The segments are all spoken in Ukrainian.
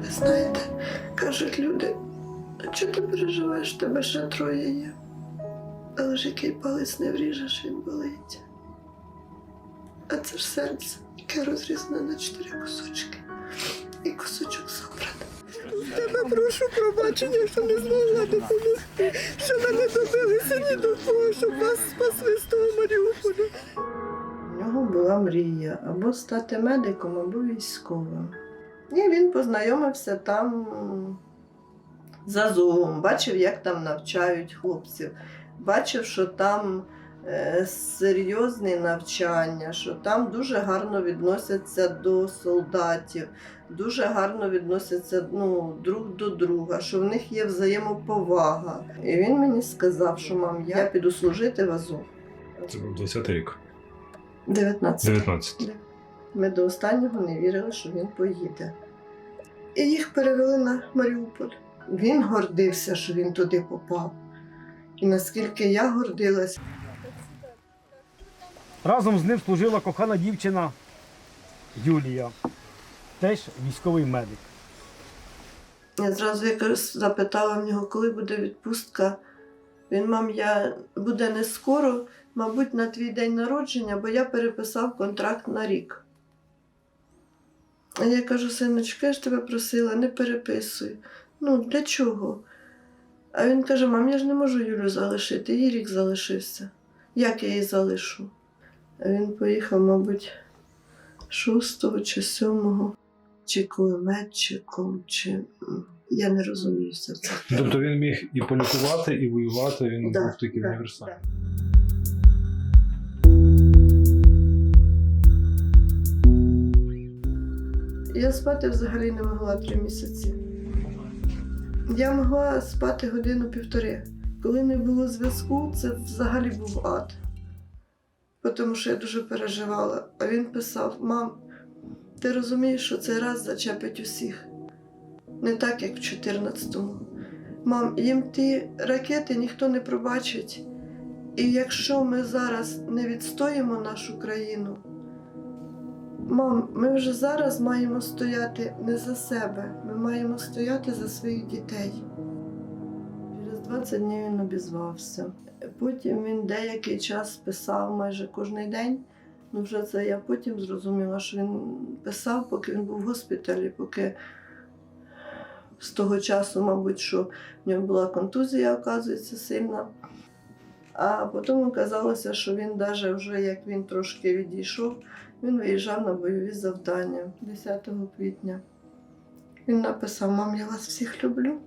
Ви знаєте, кажуть люди, а чого ти переживаєш, тебе ще троє є. Але ж який палець не вріжеш, він болить. А це ж серце, яке розрізане на чотири кусочки. І кусочок забрати. Тебе прошу пробачення, що не змогла допомогти, що ми не добилися ні до того, щоб вас спасли була мрія або стати медиком, або військовим. І він познайомився там з Азовом, бачив, як там навчають хлопців, бачив, що там е, серйозне навчання, що там дуже гарно відносяться до солдатів, дуже гарно відносяться ну, друг до друга, що в них є взаємоповага. І він мені сказав, що мам, я піду служити в Азов. Це був 20 рік. 19. 19. Ми до останнього не вірили, що він поїде. І їх перевели на Маріуполь. Він гордився, що він туди попав. І наскільки я гордилась, Разом з ним служила кохана дівчина Юлія, теж військовий медик. я зразу якось запитала в нього, коли буде відпустка. Він, мам, я буде не скоро, мабуть, на твій день народження, бо я переписав контракт на рік. А я кажу, синочка, я ж тебе просила, не переписуй. Ну, для чого? А він каже: мам, я ж не можу Юлю залишити, їй рік залишився. Як я її залишу? А він поїхав, мабуть, шостого чи сьомого, чи кулеметчиком, чи я не розуміюся в цих Тобто він міг і полікувати, і воювати, він Да, був такий да, універсальний. Я спати взагалі не могла три місяці. Я могла спати годину-півтори. Коли не було зв'язку, це взагалі був ад. Тому що я дуже переживала. А він писав: Мам, ти розумієш, що цей раз зачепить усіх. Не так, як в 14-му. Мам, їм ті ракети ніхто не пробачить. І якщо ми зараз не відстоїмо нашу країну, Мам, ми вже зараз маємо стояти не за себе, ми маємо стояти за своїх дітей. Через 20 днів він обізвався. Потім він деякий час писав майже кожен день. Ну, вже це я потім зрозуміла, що він писав, поки він був в госпіталі, поки з того часу, мабуть, що в нього була контузія, оказується, сильна. А потім оказалося, що він навіть вже як він трошки відійшов, він виїжджав на бойові завдання 10 квітня. Він написав: Мам, я вас всіх люблю.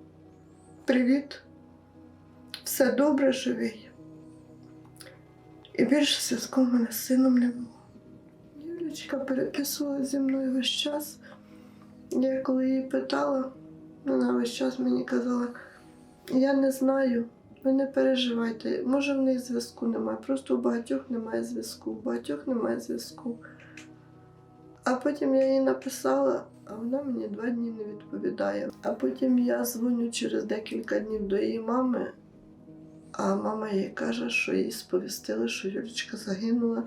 Привіт. Все добре, живий. І більше зв'язку в мене з сином не було. Юлічка переписувала зі мною весь час. Я коли її питала, вона весь час мені казала: я не знаю, ви не переживайте, може в них зв'язку немає. Просто у багатьох немає зв'язку, у багатьох немає зв'язку. А потім я їй написала, а вона мені два дні не відповідає. А потім я дзвоню через декілька днів до її мами, а мама їй каже, що їй сповістили, що Юлічка загинула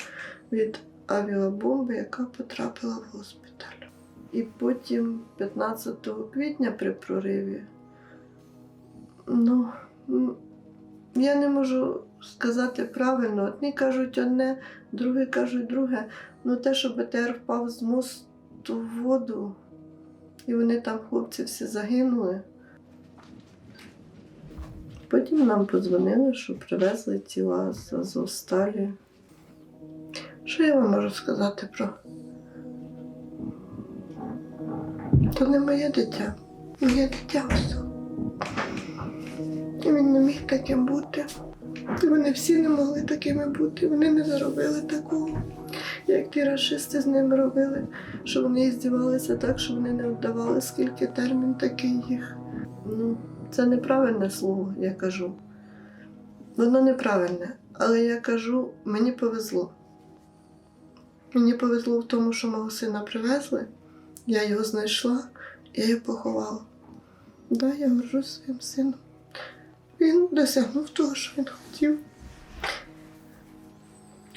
від авіабомби, яка потрапила в госпіталь. І потім, 15 квітня при прориві, ну, я не можу сказати правильно. Одні кажуть одне, другі кажуть друге. Ну, те, що БТР впав з мосту в воду, і вони там, хлопці, всі загинули. Потім нам подзвонили, що привезли тіла з Азовсталі. Що я вам можу сказати про? То не моє дитя, моє дитя ось. І він не міг таким бути. І вони всі не могли такими бути. Вони не заробили такого, як ті расисти з ними робили, що вони здівалися так, що вони не віддавали, скільки термін такий їх. Ну, це неправильне слово, я кажу. Воно неправильне, але я кажу, мені повезло. Мені повезло в тому, що мого сина привезли, я його знайшла, я його поховала. Да, я горжусь своїм сином. Він досягнув того, що він хотів.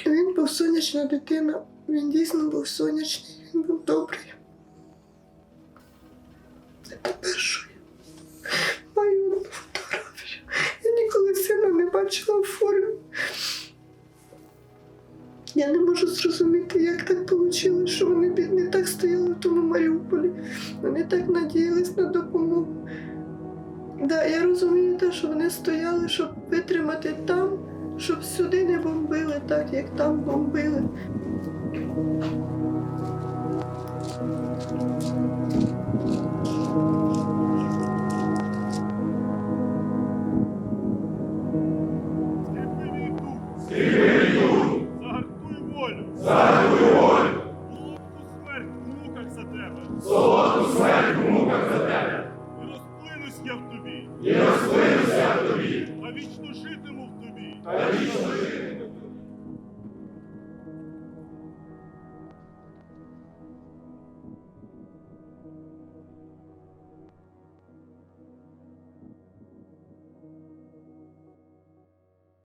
Він був сонячна дитина, він дійсно був сонячний, він був добрий. Не я. Маю одну фотографію. Я ніколи сина не бачила в формі. Я не можу зрозуміти, як так вийшло, що вони бідні так стояли в тому Маріуполі. Вони так надіялись на допомогу. Да, я розумію те, що вони стояли, щоб витримати там, щоб сюди не бомбили так, як там бомбили. Загартуй волю! Загартуй волю! Солодку смерть в муках за тебе! І розплинусь в тобі! А вічно житиму в тобі! А вічно житиму